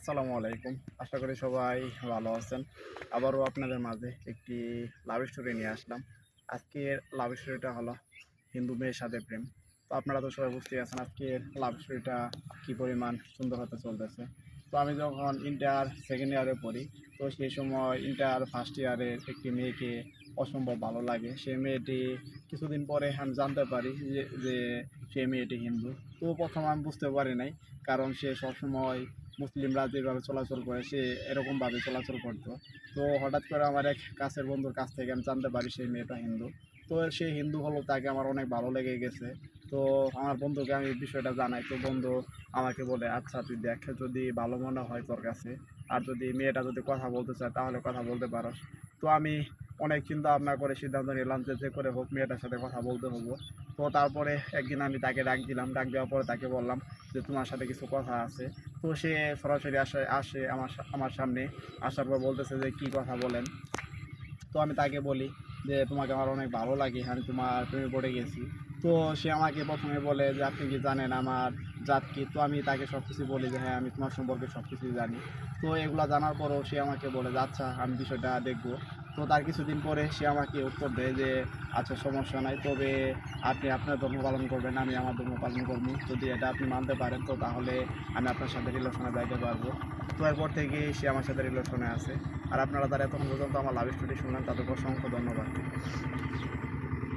আসসালামু আলাইকুম। আশা করি সবাই ভালো আছেন। আবারও আপনাদের মাঝে একটি লাভ স্টোরি নিয়ে আসলাম। আজকের লাভ স্টোরিটা হলো হিন্দু মেয়ের সাথে প্রেম। তো আপনারা তো সবাই বুঝতেই আছেন আজকের লাভ স্টোরিটা কী পরিমাণ সুন্দর হতে চলতেছে। তো আমি যখন ইন্টার সেকেন্ড ইয়ারে পড়ি, তো সেই সময় ইন্টার ফার্স্ট ইয়ারের একটি মেয়েকে অসম্ভব ভালো লাগে। সেই মেয়েটি কিছুদিন পরে আমি জানতে পারি যে যে সেই মেয়েটি হিন্দু। তো প্রথম আমি বুঝতে পারি নাই, কারণ সে সবসময় মুসলিমরা যেভাবে চলাচল করে, সে এরকমভাবে চলাচল করতো। তো হঠাৎ করে আমার এক কাছের বন্ধুর কাছ থেকে আমি জানতে পারি সেই মেয়েটা হিন্দু। তো সেই হিন্দু হলো তাকে আমার অনেক ভালো লেগে গেছে। তো আমার বন্ধুকে আমি বিষয়টা জানাই। তো বন্ধু আমাকে বলে আচ্ছা তুই দেখ, যদি ভালো মনে হয় তোর কাছে, আর যদি মেয়েটা যদি কথা বলতে চায়, তাহলে কথা বলতে পারো তো আমি অনেক চিন্তা ভাবনা করে সিদ্ধান্ত নিলাম যে যে করে হোক, মেয়েটার সাথে কথা বলতে হব। তো তারপরে একদিন আমি তাকে ডাক দিলাম। ডাক দেওয়ার পরে তাকে বললাম যে, তোমার সাথে কিছু কথা আছে। তো সে সরাসরি আসে আসে আমার আমার সামনে, আসার পর বলতেছে যে, কী কথা বলেন? তো আমি তাকে বলি যে, তোমাকে আমার অনেক ভালো লাগে, আমি তোমার প্রেমে পড়ে গেছি। তো সে আমাকে প্রথমে বলে যে, আপনি কি জানেন আমার জাত কি? তো আমি তাকে সব কিছু বলি যে হ্যাঁ আমি তোমার সম্পর্কে সব কিছুই জানি। তো এগুলো জানার পরেও সে আমাকে বলে যে আচ্ছা আমি বিষয়টা দেখব। তো তার কিছুদিন পরে সে আমাকে উত্তর দেয় যে আচ্ছা সমস্যা নাই, তবে আপনি আপনার ধর্ম পালন করবেন, আমি আমার ধর্ম পালন করব। যদি এটা আপনি মানতে পারেন, তো তাহলে আমি আপনার সাথে রিলেশনে যাইতে পারব। তো এরপর থেকে সে আমার সাথে রিলেশনে আছে। আর আপনারা তারা এতক্ষণ পর্যন্ত আমার লাভ স্টোরি শুনলেন তাদের অসংখ্য ধন্যবাদ।